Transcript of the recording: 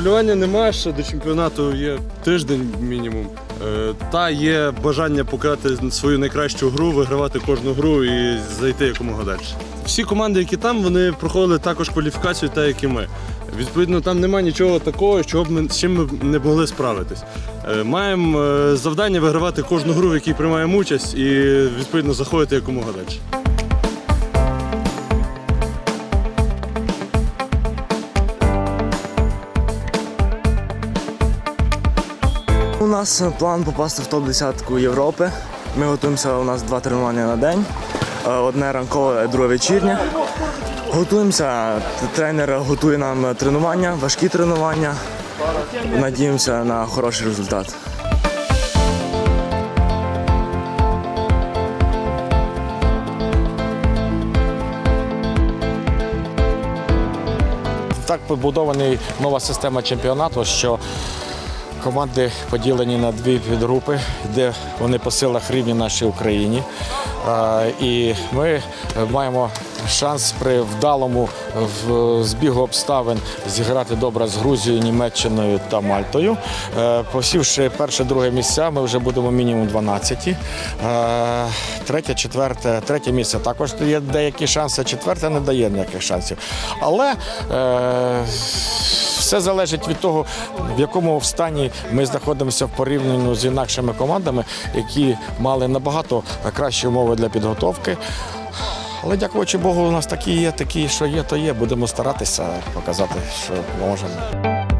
Хвилювання немає, ще до чемпіонату є тиждень мінімум. Е, Та є бажання показати свою найкращу гру, вигравати кожну гру і зайти якомога далі. Всі команди, які там, вони проходили також кваліфікацію, так як і ми. Відповідно, там немає нічого такого, чого б ми, з чим ми не могли справитись. Е, Маємо е, завдання вигравати кожну гру, в якій приймаємо участь, і відповідно заходити якомога далі. Нас план попасти в топ-10 Європи. Ми готуємося, у нас два тренування на день. Е, Одне ранкове, друге вечірнє. Готуємося. Тренер готує нам тренування, важкі тренування. Надіємося на хороший результат. Так побудований нова система чемпіонату, що команди поділені на дві підгрупи, де вони по силах рівні нашій Україні. І ми маємо шанс при вдалому в- збігу обставин зіграти добре з Грузією, Німеччиною та Мальтою. Е, Посівши перше, друге місця, ми вже будемо мінімум 12. Е, Третє, четверте, третє місце також є деякі шанси, четверте не дає ніяких шансів. Але е, все залежить від того, в якому стані ми знаходимося в порівнянні з інакшими командами, які мали набагато кращі умови для підготовки. Але дякуючи Богу, у нас такі є, такі, що є, то є. Будемо старатися показати, що можемо.